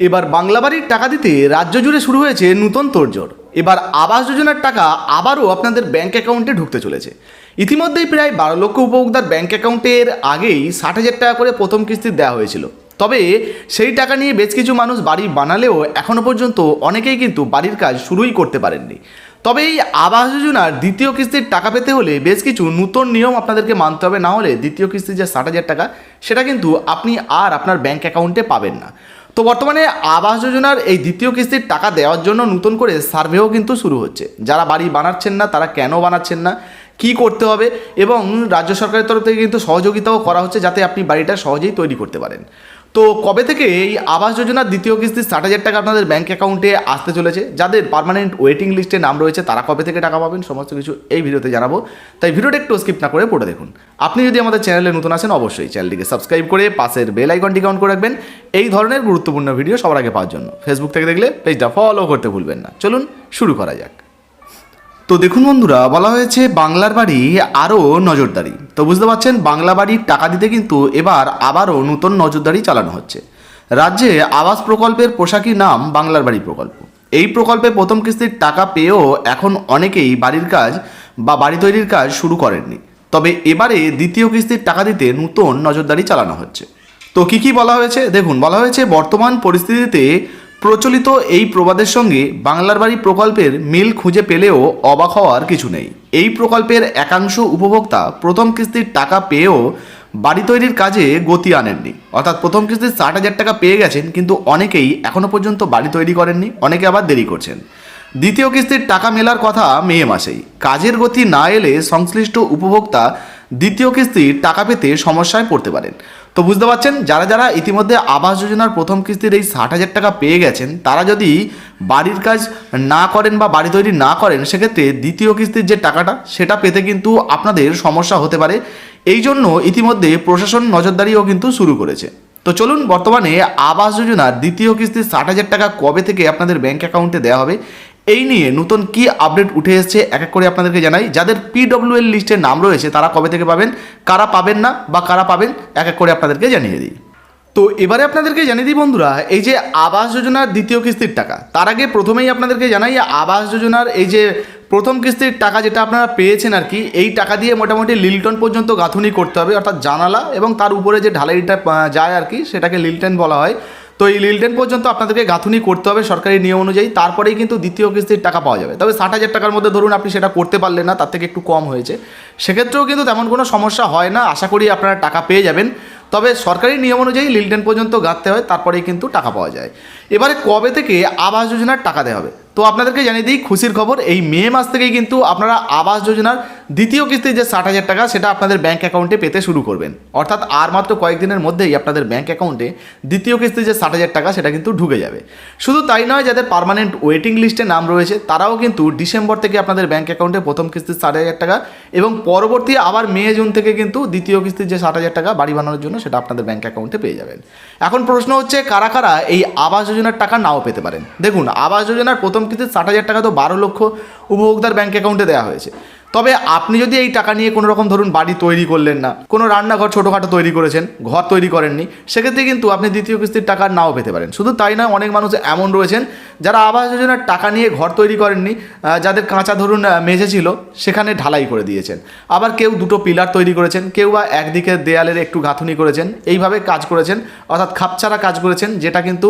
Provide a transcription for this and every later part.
এবার বাংলা বাড়ির টাকা দিতে রাজ্য জুড়ে শুরু হয়েছে নূতন তোড়জোড়। এবার আবাস যোজনার টাকা আবারও আপনাদের ব্যাঙ্ক অ্যাকাউন্টে ঢুকতে চলেছে। ইতিমধ্যেই প্রায় বারো লক্ষ উপভোক্তার ব্যাঙ্ক অ্যাকাউন্টের আগেই ষাট হাজার টাকা করে প্রথম কিস্তি দেওয়া হয়েছিল। তবে সেই টাকা নিয়ে বেশ কিছু মানুষ বাড়ি বানালেও এখনও পর্যন্ত অনেকেই কিন্তু বাড়ির কাজ শুরুই করতে পারেননি। তবে এই আবাস যোজনার দ্বিতীয় কিস্তির টাকা পেতে হলে বেশ কিছু নূতন নিয়ম আপনাদেরকে মানতে হবে। না হলে দ্বিতীয় কিস্তির যে ষাট হাজার টাকা, সেটা কিন্তু আপনি আর আপনার ব্যাঙ্ক অ্যাকাউন্টে পাবেন না। তো বর্তমানে আবাস যোজনার এই দ্বিতীয় কিস্তির টাকা দেওয়ার জন্য নতুন করে সার্ভেও কিন্তু শুরু হচ্ছে। যারা বাড়ি বানাচ্ছেন না, তারা কেন বানাচ্ছেন না? কি করতে হবে? এবং রাজ্য সরকারের তরফ থেকে কিন্তু সহযোগিতাও করা হচ্ছে যাতে আপনি বাড়িটা সহজেই তৈরি করতে পারেন। তো কবে থেকে এই আবাস যোজনার দ্বিতীয় কিস্তি ষাট হাজার টাকা আপনাদের ব্যাঙ্ক অ্যাকাউন্টে আসতে চলেছে? যাদের পার্মানেন্ট ওয়েটিং লিস্টে নাম রয়েছে, তারা কবে থেকে টাকা পাবেন? সমস্ত কিছু এই ভিডিওতে জানাব। তাই ভিডিওটা একটু স্কিপ না করে পড়ে দেখুন। আপনি যদি আমাদের চ্যানেলে নতুন আসেন অবশ্যই চ্যানেলটিকে সাবস্ক্রাইব করে পাশের বেল আইকনটি কাউন্ট করে রাখবেন। এই ধরনের গুরুত্বপূর্ণ ভিডিও সবার আগে পাওয়ার জন্য। ফেসবুক থেকে দেখলে পেজটা ফলো করতে ভুলবেন না। চলুন শুরু করা যাক। তো দেখুন বন্ধুরা, বলা হয়েছে বাংলার বাড়ি আরও নজরদারি। তো বুঝতে পারছেন, বাংলা বাড়ির টাকা দিতে কিন্তু এবার আবারও নতুন নজরদারি চালানো হচ্ছে। রাজ্যে আবাস প্রকল্পের পোশাকি নাম বাংলার বাড়ি প্রকল্প। এই প্রকল্পে প্রথম কিস্তির টাকা পেয়েও এখন অনেকেই বাড়ির কাজ বা বাড়ি তৈরির কাজ শুরু করেননি। তবে এবারে দ্বিতীয় কিস্তির টাকা দিতে নতুন নজরদারি চালানো হচ্ছে। তো কি কি বলা হয়েছে? দেখুন, বলা হয়েছে বর্তমান পরিস্থিতিতে প্রচলিত এই প্রবাদের সঙ্গে বাংলার বাড়ি প্রকল্পের মিল খুঁজে পেলেও অবাক হওয়ার কিছু নেই। এই প্রকল্পের একাংশ উপভোক্তা প্রথম কিস্তির টাকা পেয়েও বাড়ি তৈরির কাজে গতি আনেননি। অর্থাৎ প্রথম কিস্তির ষাট হাজার টাকা পেয়ে গেছেন, কিন্তু অনেকেই এখনও পর্যন্ত বাড়ি তৈরি করেননি, অনেকে আবার দেরি করছেন। দ্বিতীয় কিস্তির টাকা মেলার কথা মে মাসেই। কাজের গতি না এলে সংশ্লিষ্ট উপভোক্তা দ্বিতীয় কিস্তির টাকা পেতে সমস্যায় পড়তে পারেন। তো বুঝতে পারছেন, যারা যারা ইতিমধ্যে আবাস যোজনার প্রথম কিস্তির এই ষাট হাজার টাকা পেয়ে গেছেন, তারা যদি বাড়ির কাজ না করেন বা বাড়ি তৈরি না করেন, সেক্ষেত্রে দ্বিতীয় কিস্তির যে টাকাটা, সেটা পেতে কিন্তু আপনাদের সমস্যা হতে পারে। এই জন্য ইতিমধ্যে প্রশাসন নজরদারিও কিন্তু শুরু করেছে। তো চলুন, বর্তমানে আবাস যোজনার দ্বিতীয় কিস্তির ষাট হাজার টাকা কবে থেকে আপনাদের ব্যাঙ্ক অ্যাকাউন্টে দেওয়া হবে এই নিয়ে নতুন কি আপডেট উঠে এসেছে, এক এক করে আপনাদেরকে জানাই। যাদের পিডব্লিউএল লিস্টে নাম রয়েছে, তারা কবে থেকে পাবেন, কারা পাবেন না বা কারা পাবেন, এক এক করে আপনাদেরকে জানিয়ে দিই। তো এবারে আপনাদেরকে জানিয়ে দিই বন্ধুরা, এই যে আবাস যোজনার দ্বিতীয় কিস্তির টাকা, তার আগে প্রথমেই আপনাদেরকে জানাই, আবাস যোজনার এই যে প্রথম কিস্তির টাকা যেটা আপনারা পেয়েছেন আর কি, এই টাকা দিয়ে মোটামুটি লিলটন পর্যন্ত গাঁথুনি করতে হবে, অর্থাৎ জানালা এবং তার উপরে যে ঢালাইটা যায় আর কি, সেটাকে লিলটন বলা হয়। তো এই লিলটেন পর্যন্ত আপনাদেরকে গাঁথুনি করতে হবে সরকারি নিয়ম অনুযায়ী। তারপরেই কিন্তু দ্বিতীয় কিস্তির টাকা পাওয়া যাবে। তবে ষাট হাজার টাকার মধ্যে ধরুন আপনি সেটা করতে পারলেন না, তার থেকে একটু কম হয়েছে। সেক্ষেত্রেও কিন্তু তেমন কোনো সমস্যা হয় না। আশা করি আপনারা টাকা পেয়ে যাবেন। তবে সরকারি নিয়ম অনুযায়ী লিলটেন পর্যন্ত গাঁথতে হয়, তারপরেই কিন্তু টাকা পাওয়া যায়। এবারে কবে থেকে আবাস যোজনার টাকা দেওয়া হবে? তো আপনাদেরকে জানিয়ে দিই, খুশির খবর, এই মে মাস থেকেই কিন্তু আপনারা আবাস যোজনার দ্বিতীয় কিস্তির যে ষাট হাজার টাকা, সেটা আপনাদের ব্যাংক অ্যাকাউন্টে পেতে শুরু করবেন। অর্থাৎ আর মাত্র কয়েকদিনের মধ্যেই আপনাদের ব্যাংক অ্যাকাউন্টে দ্বিতীয় কিস্তির যে ষাট হাজার টাকা, সেটা কিন্তু ঢুকে যাবে। শুধু তাই নয়, যাদের পার্মানেন্ট ওয়েটিং লিস্টে নাম রয়েছে, তারাও কিন্তু ডিসেম্বর থেকে আপনাদের ব্যাংক অ্যাকাউন্টে প্রথম কিস্তির ষাট হাজার টাকা এবং পরবর্তী আবার মে, জুন থেকে কিন্তু দ্বিতীয় কিস্তির যে ষাট হাজার টাকা বাড়ি বানানোর জন্য, সেটা আপনাদের ব্যাংক অ্যাকাউন্টে পেয়ে যাবেন। এখন প্রশ্ন হচ্ছে, কারা কারা এই আবাস যোজনার টাকা নাও পেতে পারেন? দেখুন, আবাস যোজনার প্রথম কিস্তির ষাট হাজার টাকা তো বারো লক্ষ উপভোক্তার ব্যাংক অ্যাকাউন্টে দেওয়া হয়েছে। তবে আপনি যদি এই টাকা নিয়ে কোনো রকম ধরুন বাড়ি তৈরি করলেন না, কোনো রান্নাঘর ছোটোখাটো তৈরি করেছেন, ঘর তৈরি করেননি, সেক্ষেত্রে কিন্তু আপনি দ্বিতীয় কিস্তির টাকা নাও পেতে পারেন। শুধু তাই নয় অনেক মানুষ এমন রয়েছেন যারা আবাস যোজনার টাকা নিয়ে ঘর তৈরি করেননি যাদের কাঁচা ধরুন মেঝে ছিল, সেখানে ঢালাই করে দিয়েছেন। আবার কেউ দুটো পিলার তৈরি করেছেন, কেউ বা একদিকে দেয়ালের একটু গাঁথুনি করেছেন, এইভাবে কাজ করেছেন, অর্থাৎ খাপছাড়া কাজ করেছেন, যেটা কিন্তু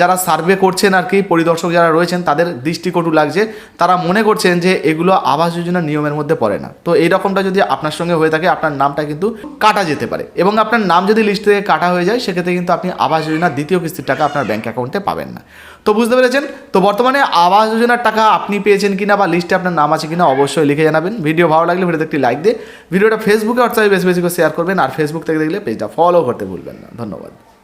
যারা সার্ভে করছেন আর কি, পরিদর্শক যারা রয়েছেন, তাদের দৃষ্টিকটু লাগছে। তারা মনে করছেন যে এগুলো আবাস যোজনার নিয়মের মধ্যে পড়ে না। তো এই রকমটা যদি আপনার সঙ্গে হয়ে থাকে, আপনার নামটা কিন্তু কাটা যেতে পারে। এবং আপনার নাম যদি লিস্ট থেকে কাটা হয়ে যায়, সেক্ষেত্রে কিন্তু আপনি আবাস যোজনার দ্বিতীয় কিস্তির টাকা আপনার ব্যাঙ্ক অ্যাকাউন্টে পাবেন না। তো বুঝতে পেরেছেন? তো বর্তমানে আবাস যোজনার টাকা আপনি পেয়েছেন কিনা বা লিস্টে আপনার নাম আছে কিনা অবশ্যই লিখে জানাবেন। ভিডিও ভালো লাগলে ভিডিওতে একটি লাইক দিয়ে ভিডিওটা ফেসবুকে হোয়াটসঅ্যাপে বেশি বেশি করে শেয়ার করবেন আর ফেসবুক থেকে দেখলে পেজটা ফলো করতে ভুলবেন না। ধন্যবাদ।